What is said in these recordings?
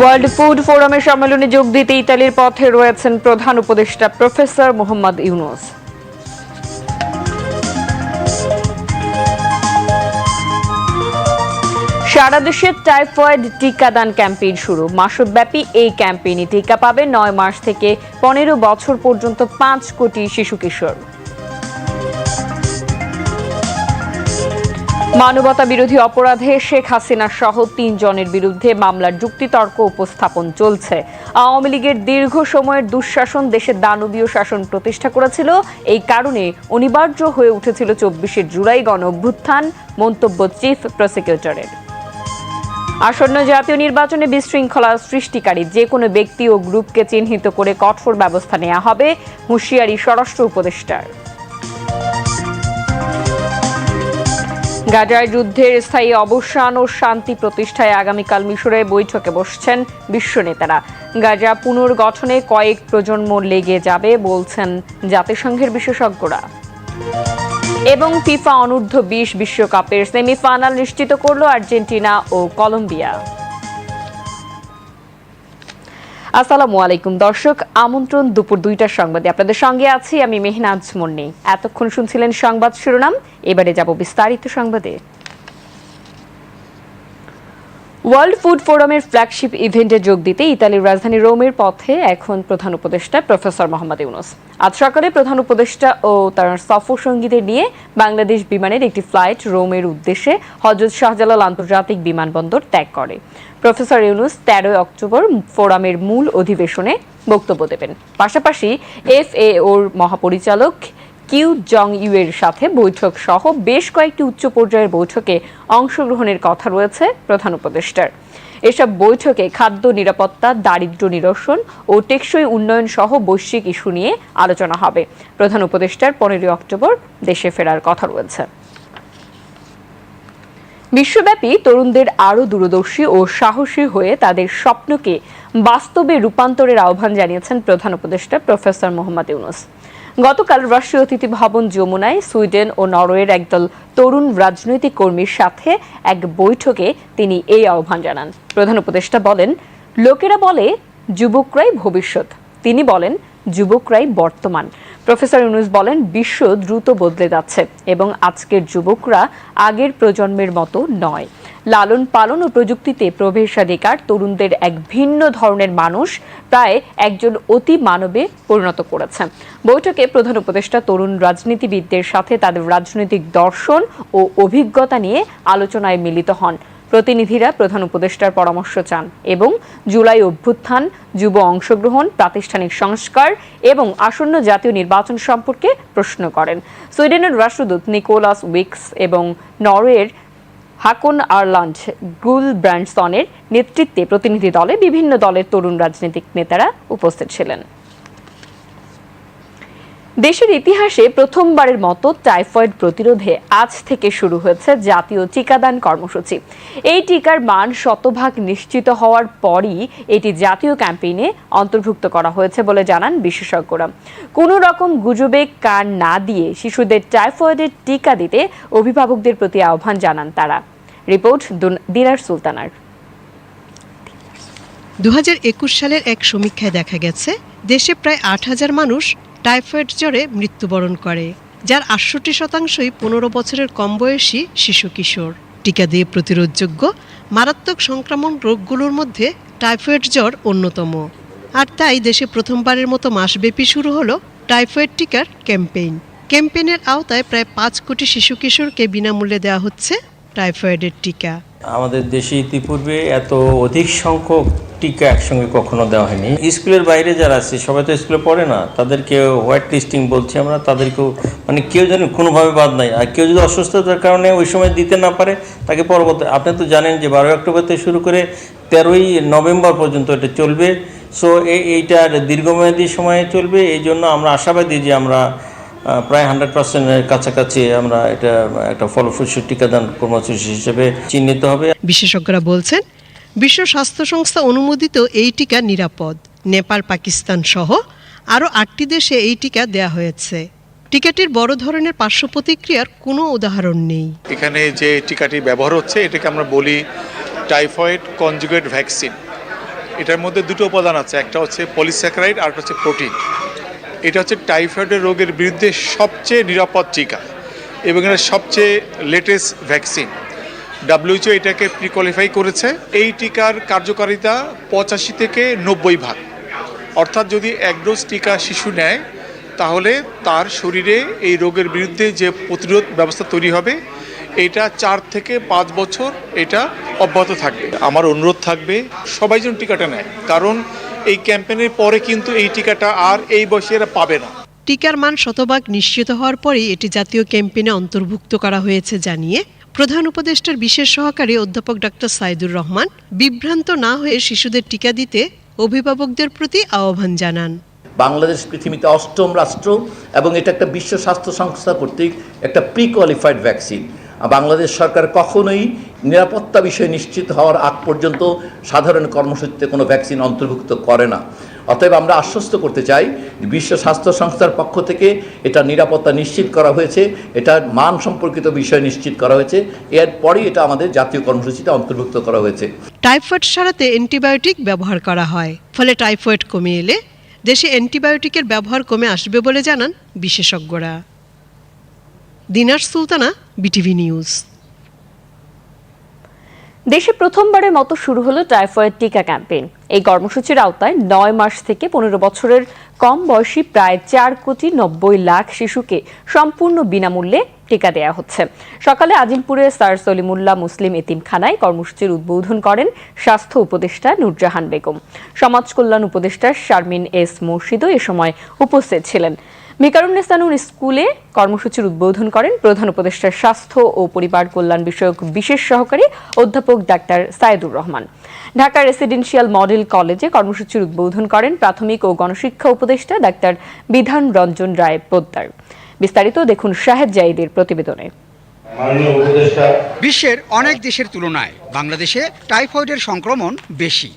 World food ফোরামের সম্মেলনে যোগ দিতে ইতালির পথে রয়েছেন প্রধান উপদেষ্টা প্রফেসর মোহাম্মদ ইউনুস। সারা দেশে টাইফয়েড টিকাদান ক্যাম্পেইন শুরু। মাসব্যাপী এই ক্যাম্পেইনে টিকা পাবে নয় মাস থেকে পনেরো বছর পর্যন্ত পাঁচ কোটি শিশু কিশোর। মানবতা বিরোধী অপরাধে শেখ হাসিনা সহ তিনজনের বিরুদ্ধে মামলার যুক্তিতর্ক উপস্থাপন চলছে। আওয়ামী লীগের দীর্ঘ সময়ের দুঃশাসন দেশে দানবীয় শাসন প্রতিষ্ঠা করেছিল। এই কারণে অনিবার্য হয়ে উঠেছিল চব্বিশে জুলাই গণ অভ্যুত্থান মন্তব্য চিফ প্রসিকিউটরের। আসন্ন জাতীয় নির্বাচনে বিশৃঙ্খলা সৃষ্টিকারী যে কোনো ব্যক্তি ও গ্রুপকে চিহ্নিত করে কঠোর ব্যবস্থা নেওয়া হবে হুঁশিয়ারি স্বরাষ্ট্র উপদেষ্টার। গাজায় যুদ্ধের স্থায়ী অবসান ও শান্তি প্রতিষ্ঠায় আগামীকাল মিশরে বৈঠকে বসছেন বিশ্ব নেতারা। গাজা পুনর্গঠনে কয়েক প্রজন্ম লেগে যাবে বলছেন জাতিসংঘের বিশেষজ্ঞরা। এবং ফিফা অনূর্ধ্ব বিশ বিশ্বকাপের সেমিফাইনাল নিশ্চিত করল আর্জেন্টিনা ও কলম্বিয়া। আসসালামু আলাইকুম। দর্শক, আমন্ত্রণ দুপুর দুইটার সংবাদে আপনাদের সঙ্গে আছি আমি মেহনাজ মুন্নি। এতক্ষণ শুনছিলেন সংবাদ শিরোনাম, এবারে যাব বিস্তারিত সংবাদে। ওয়ার্ল্ড ফুড ফোরামের ফ্ল্যাগশিপ ইভেন্টে যোগ দিতে ইতালির রাজধানী রোমের পথে এখন প্রধান উপদেষ্টা প্রফেসর মোহাম্মদ ইউনুস। আজ সকালে প্রধান উপদেষ্টা ও তার সফর সঙ্গীদের নিয়ে বাংলাদেশ বিমানের একটি ফ্লাইট রোমের উদ্দেশ্যে হজরত শাহজালাল আন্তর্জাতিক বিমানবন্দর ত্যাগ করে। প্রফেসর ইউনুস তেরোই অক্টোবর ফোরামের মূল অধিবেশনে বক্তব্য দেবেন। পাশাপাশি এফএওর মহাপরিচালক কিউ জং ইউ এর সাথে বৈঠক সহ বেশ কয়েকটি উচ্চ পর্যায়ের বৈঠকে অংশগ্রহণের কথা রয়েছে প্রধান উপদেষ্টার। এসব বৈঠকে খাদ্য নিরাপত্তা, দারিদ্র্য নিরসন ও টেকসই উন্নয়ন সহ বৈশ্বিক ইস্যু নিয়ে আলোচনা হবে। প্রধান উপদেষ্টার পনেরোই অক্টোবর দেশে ফেরার কথা রয়েছে। বিশ্বব্যাপী তরুণদের আরও দূরদর্শী ও সাহসী হয়ে তাদের স্বপ্নকে বাস্তবে রূপান্তরের আহ্বান জানিয়েছেন প্রধান উপদেষ্টা প্রফেসর মোহাম্মদ ইউনুস। গতকাল রাষ্ট্রীয় অতিথি ভবন যমুনায় সুইডেন ও নরওয়ের একদল তরুণ রাজনৈতিক কর্মীর সাথে এক বৈঠকে তিনি এই আহ্বান জানান। প্রধান উপদেষ্টা বলেন, লোকেরা বলে, যুবকরাই ভবিষ্যৎ। তিনি বলেন, যুবকরাই বর্তমান। প্রফেসর ইউনুস বলেন, বিশ্ব দ্রুত বদলে যাচ্ছে এবং আজকের যুবকরা আগের প্রজন্মের মতো নয়। লালন পালন ও প্রযুক্তিতে প্রবেশাধিকার তরুণদের এক ভিন্ন ধরনের মানুষ প্রায় একজন অতি মানবে পরিণত করেছে। বৈঠকে প্রধান উপদেষ্টা তরুণ রাজনীতিবিদদের সাথে তাদের রাজনৈতিক দর্শন ও অভিজ্ঞতা নিয়ে আলোচনায় মিলিত হন। প্রতিনিধিরা প্রধান উপদেষ্টার পরামর্শ চান এবং জুলাই অভ্যুত্থান, যুব অংশগ্রহণ, প্রাতিষ্ঠানিক সংস্কার এবং আসন্ন জাতীয় নির্বাচন সম্পর্কে প্রশ্ন করেন। সুইডেনের রাষ্ট্রদূত নিকোলাস উইক্স এবং নরওয়ের হাকন আর্লান্ড গুল ব্র্যান্ডসনের নেতৃত্বে প্রতিনিধি দলে বিভিন্ন দলের তরুণ রাজনৈতিক নেতারা উপস্থিত ছিলেন। দেশের ইতিহাসে প্রথমবারের মতো টাইফয়েড প্রতিরোধে আজ থেকে শুরু হয়েছে জাতীয় টিকাদান কর্মসূচি। এই টিকার মান শতভাগ নিশ্চিত হওয়ার পরই এটি জাতীয় ক্যাম্পেইনে অন্তর্ভুক্ত করা হয়েছে বলে জানান বিশেষজ্ঞরা। কোনো রকম গুজবে কান না দিয়ে শিশুদের টাইফয়েডের টিকা দিতে অভিভাবকদের প্রতি আহ্বান জানান তারা। রিপোর্ট দুন- দিনার সুলতানার। দু হাজার একুশ সালের এক সমীক্ষায় দেখা গেছে, দেশে প্রায় আট হাজার মানুষ টাইফয়েড জ্বরে মৃত্যুবরণ করে, যার আটষট্টি শতাংশই পনেরো বছরের কম বয়সী শিশু কিশোর। টিকা দিয়ে প্রতিরোধযোগ্য, মারাত্মক সংক্রমণ রোগগুলোর মধ্যে টাইফয়েড জ্বর অন্যতম। আর তাই দেশে প্রথমবারের মতো মাসব্যাপী শুরু হলো টাইফয়েড টিকার ক্যাম্পেইন। ক্যাম্পেইনের আওতায় প্রায় পাঁচ কোটি শিশু কিশোরকে বিনামূল্যে দেওয়া হচ্ছে টাইফয়েডের টিকা। আমাদের দেশে ইতিপূর্বে এত অধিক সংখ্যক টিকা একসঙ্গে কখনো দেওয়া হয়নি। স্কুলের বাইরে যারা আছে, সবাই তো স্কুলে পড়ে না, তাদেরকে হোয়াইট লিস্টিং বলছি আমরা, তাদেরকেও মানে কেউ যেন কোনোভাবে বাদ নাই। আর কেউ যদি অসুস্থতার কারণে ওই সময় দিতে না পারে, তাকে পরবর্তী আপনি তো জানেন যে বারোই অক্টোবর থেকে শুরু করে তেরোই নভেম্বর পর্যন্ত এটা চলবে। সো এইটার দীর্ঘমেয়াদী সময়ে চলবে। এই জন্য আমরা আশাবাদী যে আমরা প্রায় হান্ড্রেড পার্সেন্টের কাছাকাছি আমরা এটা একটা ফলপ্রসূ টিকাদান কর্মসূচি হিসেবে চিহ্নিত হবে। বিশেষজ্ঞরা বলছেন বিশ্ব স্বাস্থ্য সংস্থা অনুমোদিত এই টিকা নিরাপদ। নেপাল পাকিস্তান সহ আরও আটটি দেশে এই টিকা দেয়া হয়েছে। টিকাটির বড় ধরনের পার্শ্ব প্রতিক্রিয়ার কোনো উদাহরণ নেই। এখানে যে টিকাটি ব্যবহার হচ্ছে এটাকে আমরা বলি টাইফয়েড কনজুগেট ভ্যাকসিন। এটার মধ্যে দুটো উপাদান আছে একটা হচ্ছে পলিস্যাকারাইড আর একটা হচ্ছে প্রোটিন। এটা হচ্ছে টাইফয়েডের রোগের বিরুদ্ধে সবচেয়ে নিরাপদ টিকা এবং এটা সবচেয়ে লেটেস্ট ভ্যাকসিন ডাব্লিউএইচও এটাকে প্রিকোয়ালিফাই করেছে। এই টিকার কার্যকারিতা পঁচাশি থেকে নব্বই ভাগ। অর্থাৎ যদি এক ডোজ টিকা শিশু নেয়, তাহলে তার শরীরে এই রোগের বিরুদ্ধে যে প্রতিরোধ ব্যবস্থা তৈরি হবে, এটা চার থেকে পাঁচ বছর এটা অব্যাহত থাকবে। আমার অনুরোধ থাকবে সবাই যেন টিকাটা নেয়। কারণ এই ক্যাম্পেইনের পরে কিন্তু এই টিকাটা আর এই বয়সে এরা পাবে না। টিকার মান শতভাগ নিশ্চিত হওয়ার পরেই এটি জাতীয় ক্যাম্পেইনে অন্তর্ভুক্ত করা হয়েছে জানিয়ে প্রধান উপদেষ্টার বিশেষ সহকারী অধ্যাপক ডাক্তার সাইদুর রহমান বিভ্রান্ত না হয়ে শিশুদের টিকা দিতে অভিভাবকদের প্রতি আহ্বান জানান। বাংলাদেশ পৃথিবীতে অষ্টম রাষ্ট্র এবং এটা একটা বিশ্ব স্বাস্থ্য সংস্থা কর্তৃক একটা প্রি কোয়ালিফাইড ভ্যাকসিন বাংলাদেশ সরকার কখনোই নিরাপত্তা বিষয় নিশ্চিত হওয়ার আগ পর্যন্ত সাধারণ কর্মসূচিতে কোনো ভ্যাকসিন অন্তর্ভুক্ত করে না। অতএব আমরা আশ্বস্ত করতে চাই বিশ্ব স্বাস্থ্য সংস্থার পক্ষ থেকে এটা নিরাপত্তা নিশ্চিত করা হয়েছে এটা মান সম্পর্কিত বিষয় নিশ্চিত করা হয়েছে এরপরই এটা আমাদের জাতীয় কর্মসূচিতে অন্তর্ভুক্ত করা হয়েছে। টাইফয়েড সারাতে অ্যান্টিবায়োটিক ব্যবহার করা হয়, ফলে টাইফয়েড কমে এলে দেশে অ্যান্টিবায়োটিকের ব্যবহার কমে আসবে বলে জানান বিশেষজ্ঞরা। Dinar Sultana, BTV news. দেশে প্রথমবারের মতো শুরু হলো টাইফয়েড টিকা ক্যাম্পেইন। এই কর্মসূচির আওতায় নয় মাস থেকে পনেরো বছরের কম বয়সী প্রায় চার কোটি নব্বই লাখ শিশুকে সম্পূর্ণ বিনামূল্যে টিকা দেওয়া হচ্ছে। সকালে আজিমপুরে স্যার সলিমুল্লাহ মুসলিম এতিমখানায় কর্মসূচির উদ্বোধন করেন স্বাস্থ্য উপদেষ্টা নুরজাহান বেগম। সমাজ কল্যাণ উপদেষ্টা শারমিন এস মুর্শিদও এ সময় উপস্থিত ছিলেন। মিকারুন্নেসানুর স্কুলে কর্মসূচির উদ্বোধন করেন প্রধান উপদেষ্টার স্বাস্থ্য ও পরিবার কল্যাণ বিষয়ক বিশেষ সহকারী অধ্যাপক doctor Saidur Rahman. Dhaka residential model কলেজে কর্মসূচির উদ্বোধন করেন প্রাথমিক ও গণশিক্ষা উপদেষ্টা ডাক্তার বিধান রঞ্জন রায় পোদ্দার। বিস্তারিত দেখুন শাহেদ জাইদের প্রতিবেদনে। বিশ্বের অনেক দেশের তুলনায় বাংলাদেশে টাইফয়েডের সংক্রমণ বেশি।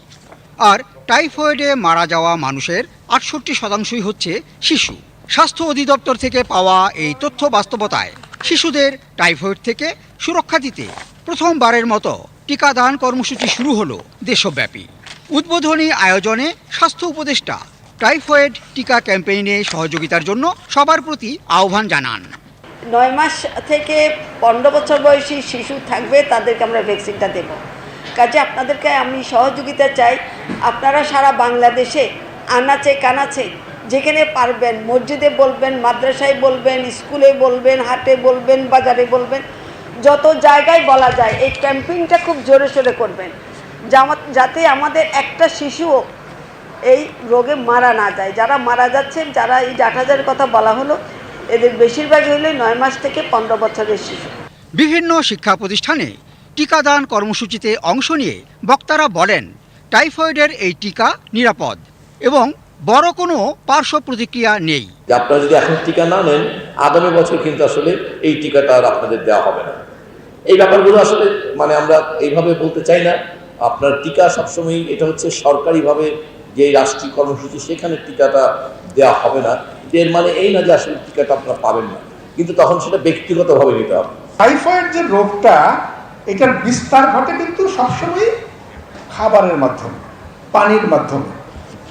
আর টাইফয়েডে মারা যাওয়া মানুষের আটষট্টি শতাংশই হচ্ছে শিশু। স্বাস্থ্য অধিদপ্তর থেকে পাওয়া এই তথ্য বাস্তবতায় শিশুদের টাইফয়েড থেকে সুরক্ষা দিতে প্রথমবারের মতো টিকাদান কর্মসূচি শুরু হলো দেশব্যাপী। উদ্বোধনী আয়োজনে স্বাস্থ্য উপদেষ্টা টাইফয়েড টিকা ক্যাম্পেইনে সহযোগিতার জন্য সবার প্রতি আহ্বান জানান। নয় মাস থেকে পনেরো বছর বয়সী শিশু থাকবে, তাদেরকে আমরা ভ্যাকসিনটা দেব। কাজে আপনাদেরকে আমি সহযোগিতা চাই। আপনারা সারা বাংলাদেশে আনাচে কানাচে যেখানে পারবেন, মসজিদে বলবেন, মাদ্রাসায় বলবেন, স্কুলে বলবেন, হাটে বলবেন, বাজারে বলবেন, যত জায়গায় বলা যায়, এই ক্যাম্পিংটা খুব জোরে সোরে করবেন। যাতে আমাদের একটা শিশুও এই রোগে মারা না যায়। যারা মারা যাচ্ছেন, যারা এই আট হাজারের কথা বলা হলো, এদের বেশিরভাগই হলো নয় মাস থেকে পনেরো বছরের শিশু। বিভিন্ন শিক্ষা প্রতিষ্ঠানে টিকাদান কর্মসূচিতে অংশ নিয়ে বক্তারা বলেন, টাইফয়েডের এই টিকা নিরাপদ এবং বড় কোনো পার্শ্ব প্রতিক্রিয়া নেই। আপনারা যদি এখন টিকা না নেন আগামী বছর কিন্তু আসলে এই টিকাটা আর আপনাদের দেওয়া হবে না। এই ব্যাপারগুলো আসলে মানে আমরা এইভাবে বলতে চাই না। আপনার টিকা সবসময় এটা হচ্ছে সরকারিভাবে যে রাষ্ট্রীয় কর্মসূচি সেখানে টিকাটা দেওয়া হবে না। এর মানে এই না যে আসলে টিকাটা আপনারা পাবেন না। কিন্তু তখন সেটা ব্যক্তিগতভাবে নিতে হবে। টাইফয়েড যে রোগটা এটার বিস্তার ঘটে কিন্তু সবসময় খাবারের মাধ্যমে পানির মাধ্যমে।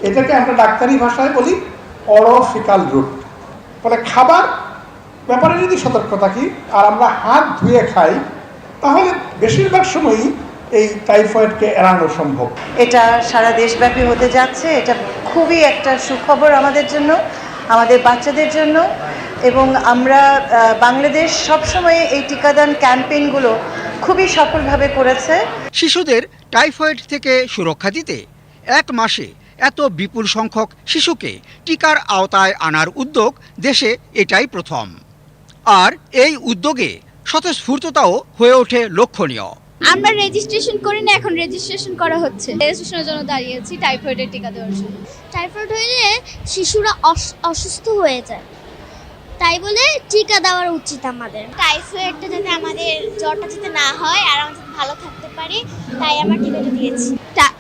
এটাকে আমরা ডাক্তারি ভাষায় বলি অরফিকাল রোগ ফলে খাবার ব্যাপারে যদি সতর্ক থাকি আর আমরা হাত ধুয়ে খাই তাহলে বেশিরভাগ সময়ই এই টাইফয়েডকে এড়ানো সম্ভব। এটা সারা দেশব্যাপী হতে যাচ্ছে এটা খুবই একটা সুখবর আমাদের জন্য আমাদের বাচ্চাদের জন্য। এবং আমরা বাংলাদেশ সবসময় এই টিকাদান ক্যাম্পেইনগুলো খুবই সফলভাবে করেছে। শিশুদের টাইফয়েড থেকে সুরক্ষা দিতে এক মাসে এত বিপুল সংখ্যক শিশুকে টিকার আওতায় আনার উদ্যোগ দেশে এটাই প্রথম। আর এই উদ্যোগে স্বতঃস্ফূর্ততাও হয়ে ওঠে লক্ষণীয়। আমরা রেজিস্ট্রেশন করি না এখন রেজিস্ট্রেশন করা হচ্ছে। রেজিস্ট্রেশনের জন্য দাঁড়িয়েছি টাইফয়েডের টিকা দেওয়ার জন্য। টাইফয়েড হলে শিশুরা অসুস্থ হয়ে যায়। তাই বলে টিকা দেওয়ার উচিত আমাদের। টাইফয়েডটা যাতে আমাদের জ্বরটা যাতে না হয় আর আমরা ভালো থাকতে পারি তাই আমরা টিকাটা দিয়েছি।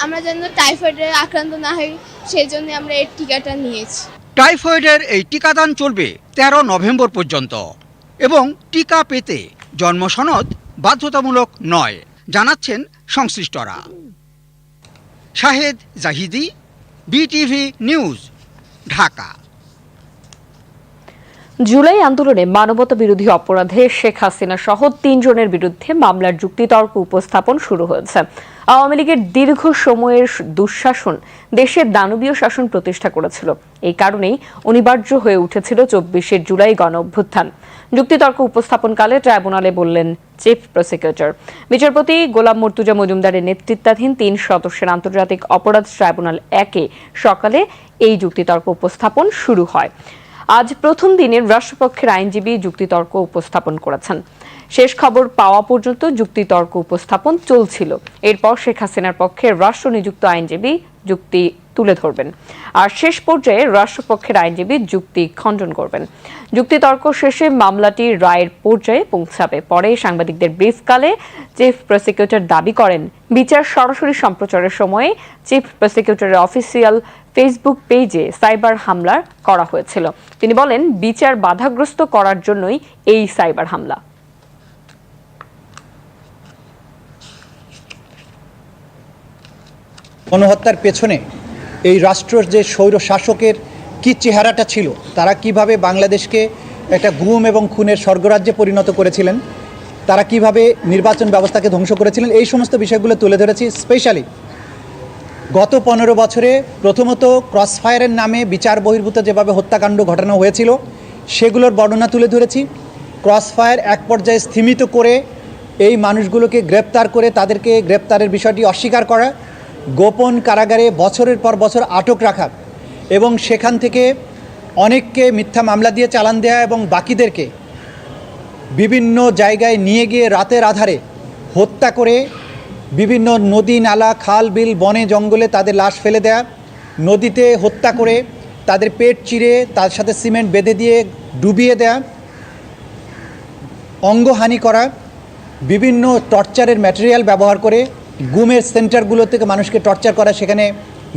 আমরা যেন টাইফয়েডে আক্রান্ত না হই সেই জন্য আমরা এই টিকাটা নিয়েছি। টাইফয়েডের এই টিকাদান চলবে তেরো নভেম্বর পর্যন্ত এবং টিকা পেতে জন্মসনদ বাধ্যতামূলক নয় জানাচ্ছেন সংশ্লিষ্টরা। Shahed Zahidi BTV news Dhaka. July আন্দোলনে মানবতা বিরোধী অপরাধে শেখ হাসিনা সহ তিনজনের বিরুদ্ধে মামলার যুক্তিতর্ক উপস্থাপন শুরু হয়েছে। আওয়ামী লীগের দীর্ঘ সময়ের দুঃশাসন দেশের দানবীয় শাসন প্রতিষ্ঠা করেছিল। এই কারণেই অনিবার্য হয়ে উঠেছিল চব্বিশে জুলাই গণ অভ্যুত্থান যুক্তিতর্ক উপস্থাপনকালে ট্রাইব্যুনালে বললেন চিফ প্রসিকিউটর। বিচারপতি গোলাম মর্তুজা মজুমদারের নেতৃত্বাধীন তিন সদস্যের আন্তর্জাতিক অপরাধ ট্রাইব্যুনাল একে সকালে এই যুক্তিতর্ক উপস্থাপন শুরু হয়। আজ প্রথম দিনের রাষ্ট্রপক্ষের আইনজীবী যুক্তিতর্ক উপস্থাপন করেছেন। শেষ খবর পাওয়া পর্যন্ত যুক্তিতর্ক উপস্থাপন চলছিল। এরপর শেখ হাসিনার পক্ষে রাষ্ট্র নিযুক্ত আইনজীবী যুক্তি তুলে ধরবেন। আর শেষ পর্যায়ে রাষ্ট্রপক্ষের আইনজীবী যুক্তি খণ্ডন করবেন। যুক্তিতর্ক শেষে মামলাটি রায়ের পর্যায়ে পৌঁছাবে। পরে সাংবাদিকদের ব্রিফকালে চিফ প্রসিকিউটর দাবি করেন, বিচার সরাসরি সম্প্রচারের সময়ে চিফ প্রসিকিউটরের অফিসিয়াল ফেসবুক পেজে সাইবার হামলা করা হয়েছিল। তিনি বলেন, বিচার বাধাগ্রস্ত করার জন্যই এই সাইবার হামলা। গণহত্যার পেছনে এই রাষ্ট্রের যে স্বৈর শাসকের কি চেহারাটা ছিল, তারা কীভাবে বাংলাদেশকে একটা গুম এবং খুনের স্বর্গরাজ্যে পরিণত করেছিলেন, তারা কীভাবে নির্বাচন ব্যবস্থাকে ধ্বংস করেছিলেন, এই সমস্ত বিষয়গুলো তুলে ধরেছি স্পেশালি গত পনেরো বছরে প্রথমত ক্রসফায়ারের নামে বিচার বহির্ভূত যেভাবে হত্যাকাণ্ড ঘটানো হয়েছিল, সেগুলোর বর্ণনা তুলে ধরেছি। ক্রসফায়ার এক পর্যায়ে স্থিমিত করে এই মানুষগুলোকে গ্রেপ্তার করে তাদেরকে গ্রেপ্তারের বিষয়টি অস্বীকার করা গোপন কারাগারে বছরের পর বছর আটক রাখা এবং সেখান থেকে অনেককে মিথ্যা মামলা দিয়ে চালান দেওয়া এবং বাকিদেরকে বিভিন্ন জায়গায় নিয়ে গিয়ে রাতের আধারে হত্যা করে বিভিন্ন নদী, নালা, খাল, বিল, বনে, জঙ্গলে তাদের লাশ ফেলে দেয়া, নদীতে হত্যা করে তাদের পেট চিরে তার সাথে সিমেন্ট বেঁধে দিয়ে ডুবিয়ে দেয়া, অঙ্গহানি করা, বিভিন্ন টর্চারের ম্যাটেরিয়াল ব্যবহার করে গুমের সেন্টারগুলো থেকে মানুষকে টর্চার করা, সেখানে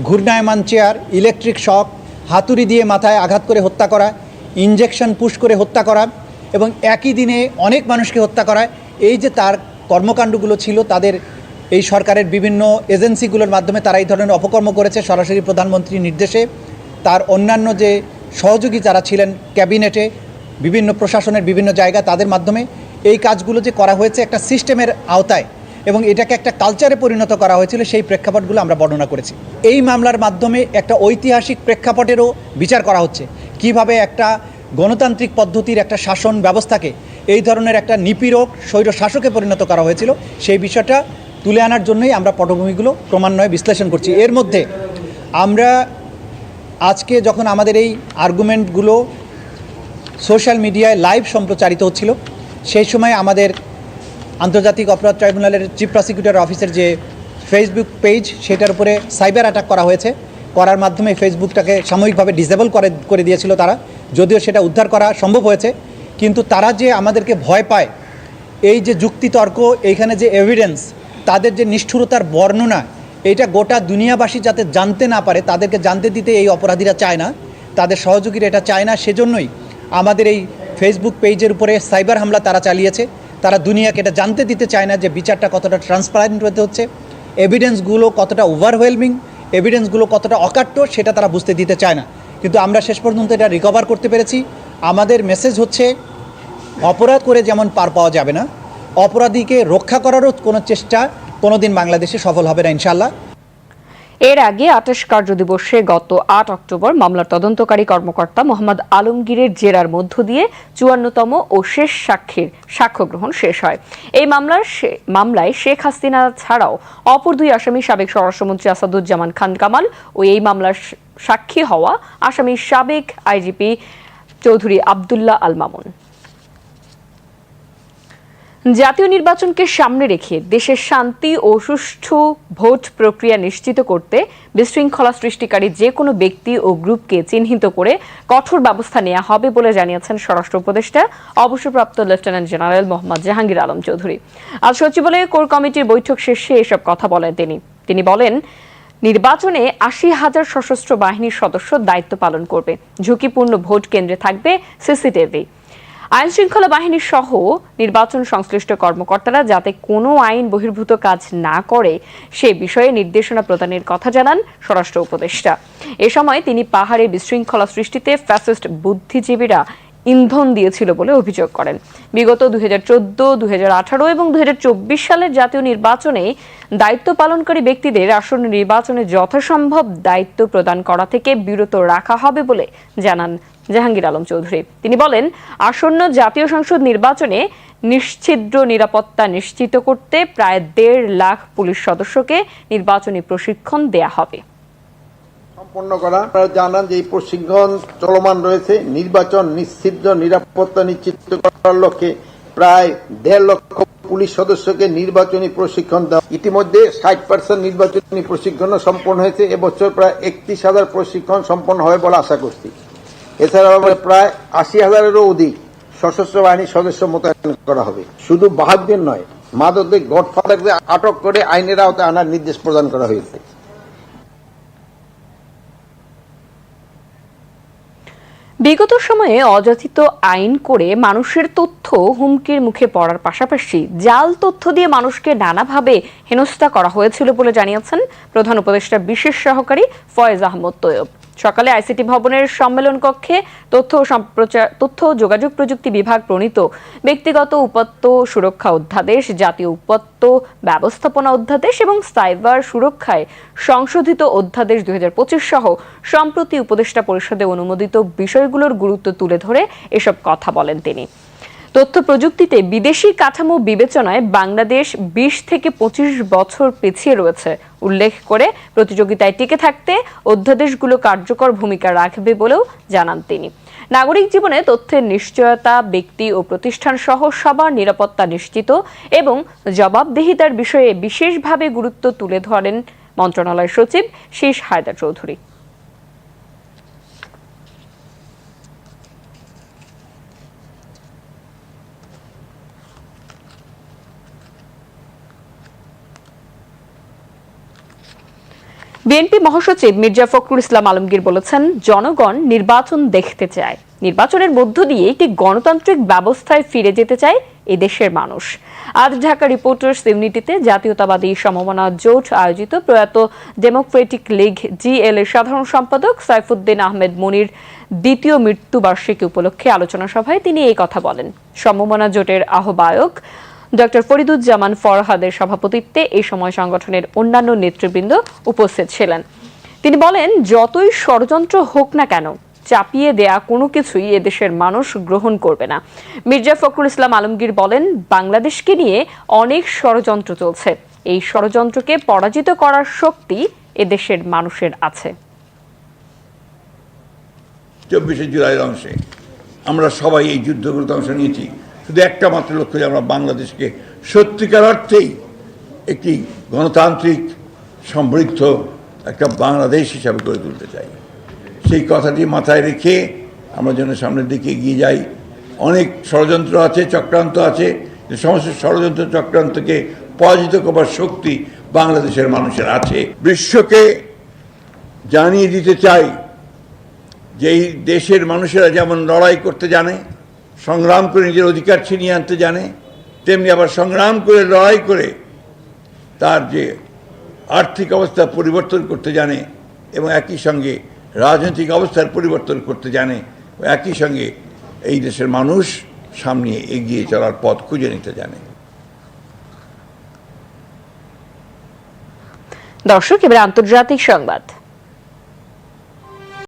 ঘূর্ণায়মান চেয়ার, ইলেকট্রিক শক, হাতুড়ি দিয়ে মাথায় আঘাত করে হত্যা করা ইঞ্জেকশন পুশ করে হত্যা করা এবং একই দিনে অনেক মানুষকে হত্যা করা। এই যে তার কর্মকাণ্ডগুলো ছিল, তাদের এই সরকারের বিভিন্ন এজেন্সিগুলোর মাধ্যমে তারা এই ধরনের অপকর্ম করেছে সরাসরি প্রধানমন্ত্রীর নির্দেশে। তার অন্যান্য যে সহযোগী যারা ছিলেন ক্যাবিনেটে, বিভিন্ন প্রশাসনের বিভিন্ন জায়গা তাদের মাধ্যমে এই কাজগুলো যে করা হয়েছে একটা সিস্টেমের আওতায় এবং এটাকে একটা কালচারে পরিণত করা হয়েছিল, সেই প্রেক্ষাপটগুলো আমরা বর্ণনা করেছি। এই মামলার মাধ্যমে একটা ঐতিহাসিক প্রেক্ষাপটেরও বিচার করা হচ্ছে। কীভাবে একটা গণতান্ত্রিক পদ্ধতির একটা শাসন ব্যবস্থাকে এই ধরনের একটা নিপীড়ক, স্বৈর শাসকে পরিণত করা হয়েছিল, সেই বিষয়টা তুলে আনার জন্যই আমরা পটভূমিগুলো ক্রমান্বয়ে বিশ্লেষণ করছি। এর মধ্যে আমরা আজকে যখন আমাদের এই আর্গুমেন্টগুলো সোশ্যাল মিডিয়ায় লাইভ সম্প্রচারিত হচ্ছিল, সেই সময় আমাদের আন্তর্জাতিক অপরাধ ট্রাইব্যুনালের চিফ প্রসিকিউটর অফিসের যে ফেসবুক পেজ, সেটার উপরে সাইবার অ্যাটাক করা হয়েছে। করার মাধ্যমে ফেসবুকটাকে সাময়িকভাবে ডিসেবল করে করে দিয়েছিল তারা। যদিও সেটা উদ্ধার করা সম্ভব হয়েছে, কিন্তু তারা যে আমাদেরকে ভয় পায়, এই যে যুক্তিতর্ক, এইখানে যে এভিডেন্স তাদের যে নিষ্ঠুরতার বর্ণনা এটা গোটা দুনিয়াবাসী যাতে জানতে না পারে, তাদেরকে জানতে দিতে এই অপরাধীরা চায় না। তাদের সহযোগীরা এটা চায় না, সেজন্যই আমাদের এই ফেসবুক পেজের উপরে সাইবার হামলা তারা চালিয়েছে। তারা দুনিয়াকে এটা জানতে দিতে চায় না যে বিচারটা কতটা ট্রান্সপারেন্ট হতে হচ্ছে এভিডেন্সগুলো কতটা ওভারওয়েলমিং এভিডেন্সগুলো কতটা অকাট্য সেটা তারা বুঝতে দিতে চায় না। কিন্তু আমরা শেষ পর্যন্ত এটা রিকভার করতে পেরেছি। আমাদের মেসেজ হচ্ছে, অপরাধ করে যেমন পার পাওয়া যাবে না, অপরাধীকে রক্ষা করারও কোনো চেষ্টা কোনো দিন বাংলাদেশে সফল হবে না ইনশাল্লাহ এর আগে আঠাশ কার্যদিবসে গত আট অক্টোবর মামলার তদন্তকারী কর্মকর্তা মোহাম্মদ আলমগীরের জেরার মধ্য দিয়ে চুয়ান্নতম ও শেষ সাক্ষীর সাক্ষ্য গ্রহণ শেষ হয়। এই মামলার মামলায় শেখ হাসিনা ছাড়াও অপর দুই আসামি সাবেক স্বরাষ্ট্রমন্ত্রী আসাদুজ্জামান খান কামাল ও এই মামলার সাক্ষী হওয়া আসামি সাবেক আইজিপি চৌধুরী আবদুল্লাহ আল মামুন জাতীয় নির্বাচনকে সামনে রেখে দেশের শান্তি ও সুষ্ঠু ভোট প্রক্রিয়া নিশ্চিত করতে বিশৃঙ্খলা সৃষ্টিকারী যে কোনো ব্যক্তি ও গ্রুপকে চিহ্নিত করে কঠোর ব্যবস্থা নেওয়া হবে বলে জানিয়েছেন স্বরাষ্ট্র উপদেষ্টা, অবসরপ্রাপ্ত লেফটেন্যান্ট জেনারেল মোহাম্মদ জাহাঙ্গীর আলম চৌধুরী। আজ সচিবালয়ে কোর কমিটির বৈঠক শেষে এসব কথা বলেন তিনি। তিনি বলেন, নির্বাচনে আশি হাজার সশস্ত্র বাহিনীর সদস্য দায়িত্ব পালন করবে। ঝুঁকিপূর্ণ ভোট কেন্দ্রে থাকবে সিসিটিভি। আইন শৃঙ্খলা বাহিনী সহ নির্বাচন সংশ্লিষ্ট কর্মকর্তারা যাতে কোনো আইন বহির্ভূত কাজ না করে, সে বিষয়ে নির্দেশনা প্রদানের কথা জানান স্বরাষ্ট্র উপদেষ্টা। এ সময় তিনি পাহাড়ে বিশৃঙ্খলা সৃষ্টিতে ফ্যাসিস্ট বুদ্ধিজীবীরা ইন্ধন দিয়েছিল বলে অভিযোগ করেন। বিগত দুই হাজার চোদ্দ আঠারো এবং দুই হাজার চব্বিশ সালের জাতীয় নির্বাচনে দায়িত্ব পালনকারী ব্যক্তিদের আসন্ন নির্বাচনে যথাসম্ভব দায়িত্ব প্রদান করা থেকে বিরত রাখা হবে বলে জানান জাহাঙ্গীর আলম চৌধুরী। তিনি বলেন, আসন্ন জাতীয় সংসদ নির্বাচনে নিশ্ছিদ্র নিরাপত্তা নিশ্চিত করতে প্রায় দেড় লাখ পুলিশ সদস্যকে নির্বাচনী প্রশিক্ষণ দেয়া হবে। সম্পন্ন করা, আপনারা জানান যে এই প্রশিক্ষণ চলমান রয়েছে। নির্বাচন নিশ্চিদ্র, নিরাপত্তা নিশ্চিত করার লক্ষ্যে প্রায় দেড় লক্ষ পুলিশ সদস্যকে নির্বাচনী প্রশিক্ষণ দেওয়া ইতিমধ্যে ষাট পার্সেন্ট নির্বাচনী প্রশিক্ষণ সম্পন্ন হয়েছে। এবছর প্রায় একত্রিশ হাজার প্রশিক্ষণ সম্পন্ন হবে বলে আশা করছি। আমরা প্রায় আশি হাজারেরও অধিক সশস্ত্র বাহিনীর সদস্য মোতায়েন করা হবে। শুধু বাহকদের নয়, মাদকদের গডফাদারদের আটক করে আইনের আওতায় আনার নির্দেশ প্রদান করা হয়েছে। বিগত সময়ে অযাচিত আইন করে মানুষের তথ্য হুমকির মুখে পড়ার পাশাপাশি জাল তথ্য দিয়ে মানুষকে নানাভাবে হেনস্থা করা হয়েছিল বলে জানিয়েছেন প্রধান উপদেষ্টা বিশেষ সহকারী ফয়েজ আহমদ তৈয়ব। সকালে আইসিটি ভবনের সম্মেলন কক্ষে তথ্য সম্প্রচার, তথ্য যোগাযোগ প্রযুক্তি বিভাগ প্রণীত ব্যক্তিগত উপাত্ত সুরক্ষা অধ্যাদেশ, জাতীয় উপাত্ত ব্যবস্থাপনা অধ্যাদেশ এবং সাইবার সুরক্ষায় সংশোধিত অধ্যাদেশ দুই হাজার পঁচিশ সহ সম্প্রতি উপদেষ্টা পরিষদে অনুমোদিত বিষয়গুলোর গুরুত্ব তুলে ধরে এসব কথা বলেন তিনি। তথ্য প্রযুক্তিতে বিদেশি কাঠামো বিবেচনায় বাংলাদেশ বিশ থেকে পঁচিশ বছর পিছিয়ে রয়েছে। উল্লেখ করে প্রতিযোগিতায় টিকে থাকতে অধ্যাদেশগুলো কার্যকর ভূমিকা রাখবে বলেও জানান তিনি। নাগরিক জীবনে তথ্যের নিশ্চয়তা, ব্যক্তি ও প্রতিষ্ঠান সহ সবার নিরাপত্তা নিশ্চিত এবং জবাবদিহিতার বিষয়ে বিশেষভাবে গুরুত্ব তুলে ধরেন মন্ত্রণালয় সচিব শেষ হায়দার চৌধুরী। বিএনপি মহাসচিব মির্জা ফখরুল ইসলাম আলমগীর বলেছেন, জনগণ নির্বাচন দেখতে চায়। নির্বাচনের মধ্য দিয়ে একটি গণতান্ত্রিক ব্যবস্থায় ফিরে যেতে চায় এদেশের মানুষ। আজ ঢাকা রিপোর্টার্স ইউনিটিতে জাতীয়তাবাদী সমমনা জোট আয়োজিত প্রয়াত ডেমোক্রেটিক লীগ জিএল এর সাধারণ সম্পাদক সাইফুদ্দিন আহমেদ মনির দ্বিতীয় মৃত্যুবার্ষিকী উপলক্ষে আলোচনা সভায় তিনি এই কথা বলেন। সমমনা জোটের আহ্বায়ক ডক্টর ফরিদুজ্জামান ফরহাদের সভাপতিত্বে এই সময় সংগঠনের অন্যান্য নেতৃবৃন্দ উপস্থিত ছিলেন। তিনি বলেন, যতই ষড়যন্ত্র হোক না কেন, চাপিয়ে দেয়া কোনো কিছুই এদেশের মানুষ গ্রহণ করবে না। মির্জা ফখরুল ইসলাম আলমগীর বলেন, বাংলাদেশকে নিয়ে অনেক ষড়যন্ত্র চলছে। এই ষড়যন্ত্রকে পরাজিত করার শক্তি এদেশের মানুষের আছে। চব্বিশে জুলাইয়ের অংশে আমরা সবাই এই যুদ্ধগুলোতে অংশ নিয়েছি। শুধু একটা মাত্র লক্ষ্য যে আমরা বাংলাদেশকে সত্যিকার অর্থেই একটি গণতান্ত্রিক, সমৃদ্ধ একটা বাংলাদেশ হিসাবে গড়ে তুলতে চাই। সেই কথাটি মাথায় রেখে আমরা যেন সামনের দিকে এগিয়ে যাই। অনেক ষড়যন্ত্র আছে, চক্রান্ত আছে। যে সমস্ত ষড়যন্ত্র চক্রান্তকে পরাজিত করবার শক্তি বাংলাদেশের মানুষের আছে। বিশ্বকে জানিয়ে দিতে চাই যে এই দেশের মানুষেরা যেমন লড়াই করতে জানে সংগ্রাম করে নিজের অধিকার ছিনিয়ে আনতে জানে, তেমনি আবার সংগ্রাম করে, লড়াই করে তার যে আর্থিক অবস্থা পরিবর্তন করতে জানে এবং একই সঙ্গে রাজনৈতিক অবস্থার পরিবর্তন করতে জানে, একই সঙ্গে এই দেশের মানুষ সামনে এগিয়ে চলার পথ খুঁজে নিতে জানে। দর্শক, এবার আন্তর্জাতিক সংবাদ।